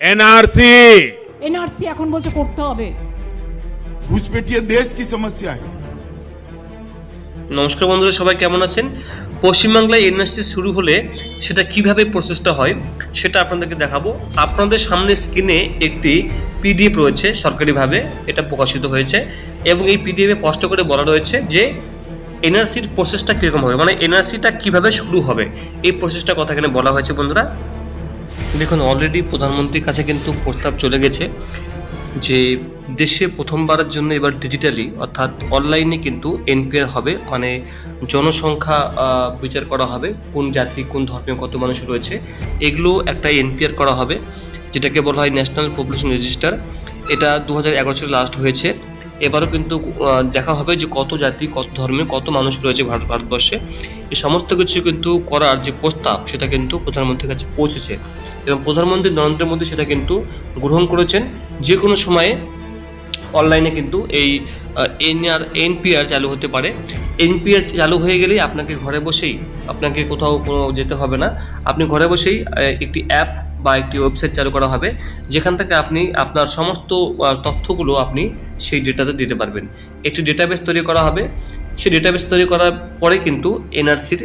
NRC. NRC এখন বলতে করতে হবে। ঘুষপেটিয়া দেশ কি সমস্যা? হয় নমস্কার বন্ধুরা সবাই কেমন আছেন? পশ্চিমবাংলায় এনআরসি শুরু হলে সেটা কীভাবে প্রসেসটা হয় সেটা আপনাদেরকে দেখাবো। আপনাদের সামনে স্ক্রিনে একটি পিডিএফ রয়েছে সরকারিভাবে এটা প্রকাশিত হয়েছে এবং এই পিডিএফে স্পষ্ট করে বলা রয়েছে যে এনআরসির প্রসেসটা কীরকম হবে মানে এনআরসিটা কীভাবে শুরু হবে এই প্রসেসটা কথা এখানে বলা হয়েছে বন্ধুরা। দেখুন অলরেডি প্রধানমন্ত্রীর কাছে কিন্তু প্রস্তাব চলে গেছে যে দেশে প্রথমবারের জন্য এবার ডিজিটালি অর্থাৎ অনলাইনে কিন্তু এনপিআর হবে মানে জনসংখ্যা বিচার করা হবে, কোন জাতি, কোন ধর্মে কত মানুষ রয়েছে, এগুলো একটা এনপিআর করা হবে, যেটাকে বলা হয় ন্যাশনাল পপুলেশন রেজিস্টার এটা দু হাজার এগারো সালে লাস্ট হয়েছে। এবারও কিন্তু দেখা হবে যে কত জাতি, কত ধর্মে কত মানুষ রয়েছে ভারত, ভারতবর্ষে। এই সমস্ত কিছু কিন্তু করার যে প্রস্তাব, সেটা কিন্তু প্রধানমন্ত্রীর কাছে পৌঁছেছে। এবং প্রধানমন্ত্রী নরেন্দ্র মোদী সেটা কিন্তু গ্রহণ করেছেন। যে কোনো সময়ে অনলাইনে কিন্তু এই এনআর, এনপিআর চালু হতে পারে। এনপিআর চালু হয়ে গেলেই আপনাকে ঘরে বসেই, আপনাকে কোথাও কোনো যেতে হবে না। আপনি ঘরে বসেই একটি অ্যাপ বা একটি ওয়েবসাইট চালু করা হবে। যেখান থেকে আপনি আপনার সমস্ত তথ্যগুলো আপনি সেই ডেটাতে দিতে পারবেন। একটি ডেটাবেস তৈরি করা হবে। সেই ডেটাবেস তৈরি করার পরে কিন্তু এনআরসির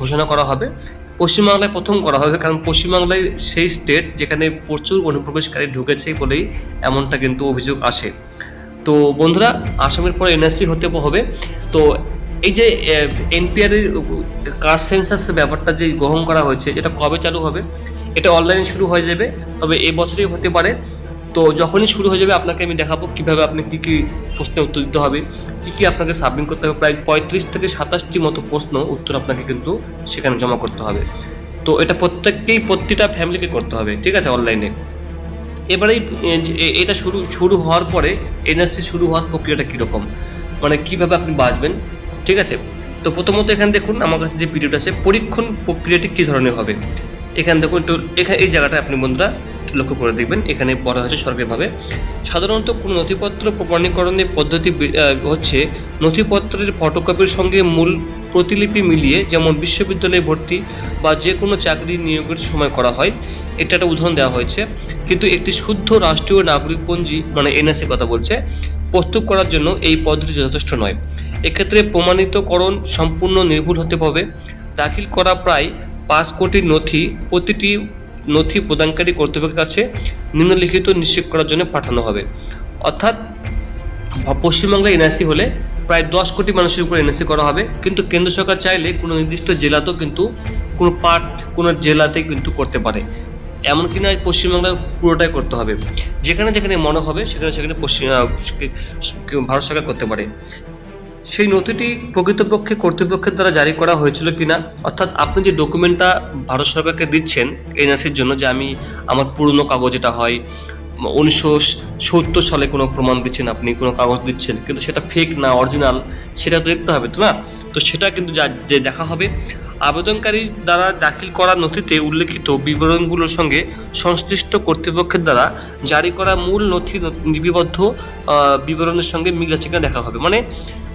ঘোষণা করা হবে। পশ্চিমবাংলায় প্রথম করা হবে, কারণ পশ্চিমবাংলায় সেই স্টেট যেখানে প্রচুর অনুপ্রবেশকারী ঢুকেছে বলেই এমনটা কিন্তু অভিযোগ আসে। তো বন্ধুরা, আসামের পর এনআরসি হতে হবে। তো এই যে এনপিআর এর কাস্ট সেন্সাস ব্যাপারটা যে গ্রহণ করা হয়েছে এটা কবে চালু হবে, এটা অনলাইনে শুরু হয়ে যাবে, তবে এ বছরই হতে পারে। তো যখনই শুরু হয়ে যাবে, আপনাকে আমি দেখাবো কীভাবে আপনি কী কী প্রশ্নের উত্তর দিতে হবে, কী কী আপনাকে সাবমিট করতে হবে। প্রায় পঁয়ত্রিশ থেকে সাতাশটি মতো প্রশ্ন উত্তর আপনাকে কিন্তু সেখানে জমা করতে হবে। তো এটা প্রত্যেককেই প্রতিটা ফ্যামিলিকে করতে হবে, ঠিক আছে অনলাইনে এবারে এই- এ- এটা শুরু শুরু হওয়ার পরে এনআরসি শুরু হওয়ার প্রক্রিয়াটা কীরকম? মানে কীভাবে আপনি বাঁচবেন? ঠিক আছে? তো প্রথমত এখানে দেখুন, আমার কাছে যে ভিডিওটা আছে, পরীক্ষণ প্রক্রিয়াটি কী ধরনের হবে? এখানে দেখুন, একটু এখানে এই জায়গাটা আপনি বন্ধুরা লক্ষ্য করে দেখবেন, এখানে বলা হয়েছে সরকারিভাবে সাধারণত কোনো নথিপত্র প্রমাণীকরণের পদ্ধতি হচ্ছে নথিপত্রের ফটোকপির সঙ্গে মূল প্রতিলিপি মিলিয়ে যেমন বিশ্ববিদ্যালয়ে ভর্তি বা যে কোনো চাকরি নিয়োগের সময় করা হয়, এটা একটা উদাহরণ দেওয়া হয়েছে। কিন্তু একটি শুদ্ধ রাষ্ট্রীয় নাগরিকপঞ্জি মানে এনএসএ কথা বলছে, প্রস্তুত করার জন্য এই পদ্ধতি যথেষ্ট নয়। এক্ষেত্রে প্রমাণিতকরণ সম্পূর্ণ নির্ভুল হতে হবে। দাখিল করা প্রায় পাঁচ কোটি নথি, প্রতিটি নথি প্রদানকারী কর্তৃপক্ষের কাছে নিম্নলিখিত নিশ্চিত করার জন্য পাঠানো হবে। অর্থাৎ পশ্চিমবাংলায় এনআরসি হলে প্রায় দশ কোটি মানুষের উপর এনআরসি করা হবে, কিন্তু কেন্দ্র সরকার চাইলে কোনো নির্দিষ্ট জেলাতেও কিন্তু কোনো পার্ট কোনো জেলাতে কিন্তু করতে পারে। এমনকি না পশ্চিমবাংলায় পুরোটাই করতে হবে। যেখানে যেখানে মনে হবে, সেখানে সেখানে পশ্চিম ভারত সরকার করতে পারে। সেই নথিটি প্রকৃতপক্ষে কর্তৃপক্ষের দ্বারা জারি করা হয়েছিল কিনা, অর্থাৎ আপনি যে ডকুমেন্টটা ভারত সরকারকে দিচ্ছেন এনআরসির জন্য যে আমি আমার পুরনো কাগজ যেটা হয়, উনিশশো সত্তর সালে কোনো প্রমাণ দিচ্ছেন আপনি, কোনো কাগজ দিচ্ছেন, কিন্তু সেটা ফেক না অরিজিনাল সেটা তো দেখতে হবে, তো না? তো সেটা কিন্তু যা, যে দেখা হবে। আবেদনকারী দ্বারা দাখিল করা নথিতে উল্লেখিত বিবরণগুলোর সঙ্গে সংশ্লিষ্ট কর্তৃপক্ষের দ্বারা জারি করা মূল নথি লিপিবদ্ধ বিবরণের সঙ্গে মিল আছে কিনা দেখা হবে। মানে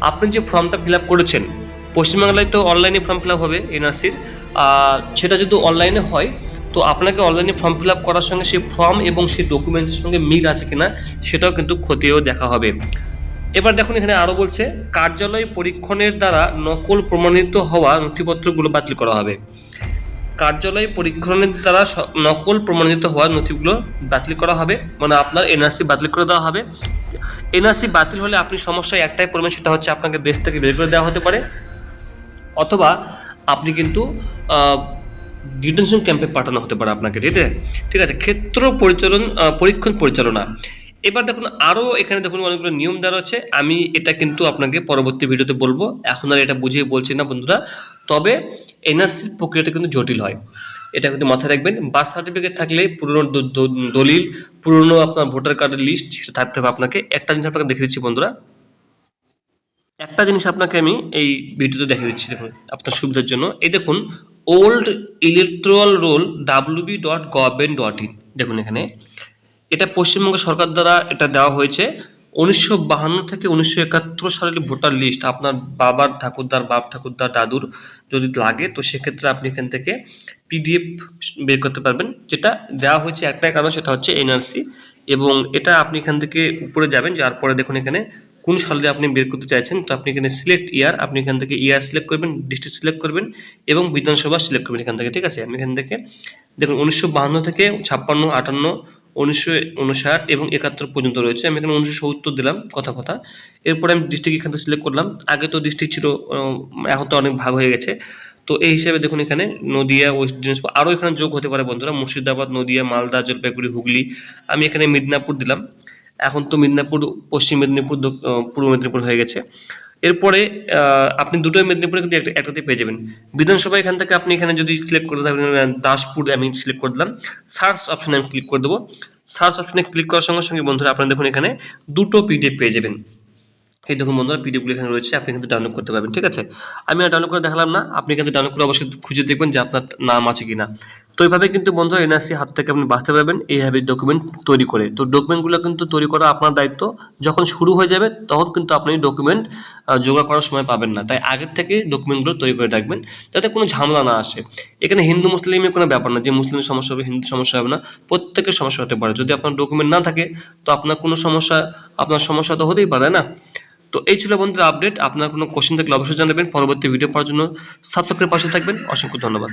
আপনি যে ফর্মটা ফিল আপ করেছেন, পশ্চিমবাংলায় তো অনলাইনে ফর্ম ফিল আপ হবে, এনআরসির। সেটা যদি অনলাইনে হয়, তো আপনাকে অনলাইনে ফর্ম ফিল আপ করার সঙ্গে সেই ফর্ম এবং সেই ডকুমেন্টসের সঙ্গে মিল আছে কিনা, সেটাও কিন্তু খতিয়েও দেখা হবে। এবার দেখুন, এখানে আরও বলছে, কার্যালয় পরীক্ষণের দ্বারা নকল প্রমাণিত হওয়া নথিপত্রগুলো বাতিল করা হবে। কার্যালয় পরীক্ষণের দ্বারা নকল প্রমাণিত হওয়া নথিগুলো বাতিল করা হবে। মানে আপনার এনআরসি বাতিল করে দেওয়া হবে। এনআরসি বাতিল হলে আপনি সমস্যায় একটাই পড়বেন, সেটা হচ্ছে আপনাকে দেশ থেকে বের করে দেওয়া হতে পারে। অথবা আপনি কিন্তু ডিটেনশন ক্যাম্পে পাঠানো হতে পারে আপনাকে, ঠিক ঠিক আছে, ক্ষেত্র পরিচালন পরীক্ষণ পরিচালনা। এবার দেখুন, আরও এখানে দেখুন অনেকগুলো নিয়ম দেওয়া আছে আমি এটা কিন্তু আপনাকে পরবর্তী ভিডিওতে বলব। এখন আর এটা বুঝিয়ে বলছি না বন্ধুরা। তবে এনআরসির প্রক্রিয়াটা কিন্তু জটিল হয়। এটা কিন্তু মাথায় রাখবেন। বার্থ সার্টিফিকেট থাকলে পুরনো দলিল, পুরনো আপনার ভোটার কার্ডের লিস্ট সেটা থাকতে হবে আপনাকে। একটা জিনিস আপনাকে দেখে দিচ্ছি বন্ধুরা। একটা জিনিস আপনাকে আমি এই ভিডিওতে দেখে দিচ্ছি, দেখুন, আপনার সুবিধার জন্য। এই দেখুন old electoral roll WB dot government dot in দেখুন এখানে। এটা পশ্চিমবঙ্গ সরকার দ্বারা এটা দেওয়া হয়েছে। উনিশশো বাহান্ন থেকে উনিশশো একাত্তর সালের ভোটার লিস্ট আপনার বাবার ঠাকুরদার, বাপ ঠাকুরদার, দাদুর যদি লাগে, তো সেক্ষেত্রে আপনি এখান থেকে পিডিএফ বের করতে পারবেন। যেটা দেওয়া হয়েছে একটাই কারণ, সেটা হচ্ছে এনআরসি। এবং এটা আপনি এখান থেকে উপরে যাবেন যার পরে দেখুন এখানে কোন সালে আপনি বের করতে চাইছেন। তো আপনি এখানে সিলেক্ট ইয়ার আপনি এখান থেকে ইয়ার সিলেক্ট করবেন ডিস্ট্রিক্ট সিলেক্ট করবেন এবং বিধানসভা সিলেক্ট করবেন এখান থেকে, ঠিক আছে? আমি এখান থেকে দেখুন, উনিশশো বাহান্ন থেকে ছাপ্পান্ন, আটান্ন উনিশশো উনষাট এবং একাত্তর পর্যন্ত রয়েছে। আমি এখানে উনিশশো সত্তর দিলাম, কথা কথা। এরপরে আমি ডিস্ট্রিক্ট এখান থেকে সিলেক্ট করলাম। আগে তো ডিস্ট্রিক্ট ছিল এখন তো অনেক ভাগ হয়ে গেছে। তো এই হিসাবে দেখুন এখানে নদিয়া, ওয়েস্ট দিনাজপুর, আরও এখানে যোগ হতে পারে বন্ধুরা। মুর্শিদাবাদ, নদিয়া, মালদা, জলপাইগুড়ি, হুগলি। আমি এখানে মিদনাপুর দিলাম। এখন তো মিদনাপুর, পশ্চিম মেদিনীপুর পূর্ব মেদিনীপুর হয়ে গেছে। এরপরে আপনি দুটোই মেদিনীপুরে কিন্তু একটা একটাতে পেয়ে যাবেন। বিধানসভা এখান থেকে আপনি এখানে যদি সিলেক্ট করে থাকেন দাসপুর আমি সিলেক্ট করে দিলাম। সার্চ অপশানে আমি ক্লিক করে দেবো। সার্চ অপশানে ক্লিক করার সঙ্গে সঙ্গে বন্ধুরা, আপনারা দেখুন এখানে দুটো পিডিএফ পেয়ে যাবেন। এই দেখুন বন্ধুরা পিডিএফগুলো এখানে রয়েছে, আপনি কিন্তু ডাউনলোড করতে পারবেন, ঠিক আছে? আমি আর ডাউনলোড করে দেখালাম না, আপনি কিন্তু ডাউনলোড করে অবশ্যই খুঁজে দেখবেন যে আপনার নাম আছে কিনা। তো এইভাবে কিন্তু বন্ধু এনআরসি হাত থেকে আপনি বাঁচতে পারবেন এইভাবে ডকুমেন্ট তৈরি করে। তো ডকুমেন্টগুলো কিন্তু তৈরি করা আপনার দায়িত্ব। যখন শুরু হয়ে যাবে, তখন কিন্তু আপনি ডকুমেন্ট জোগাড় করার সময় পাবেন না। তাই আগের থেকে ডকুমেন্টগুলো তৈরি করে রাখবেন, যাতে কোনো ঝামেলা না আসে। এখানে হিন্দু মুসলিমের কোনো ব্যাপার না, যে মুসলিমের সমস্যা হবে হিন্দু সমস্যা হবে না। প্রত্যেকের সমস্যা হতে পারে। যদি আপনার ডকুমেন্ট না থাকে, তো আপনার কোনো সমস্যা, আপনার সমস্যা তো হতেই পারে না? তো এই ছিল বন্ধুরা আপডেট আপনার কোনো কোশ্চেন থাকলে অবশ্যই জানাবেন। পরবর্তী ভিডিও পাওয়ার জন্য সাবস্ক্রাইবের পাশে থাকবেন। অসংখ্য ধন্যবাদ।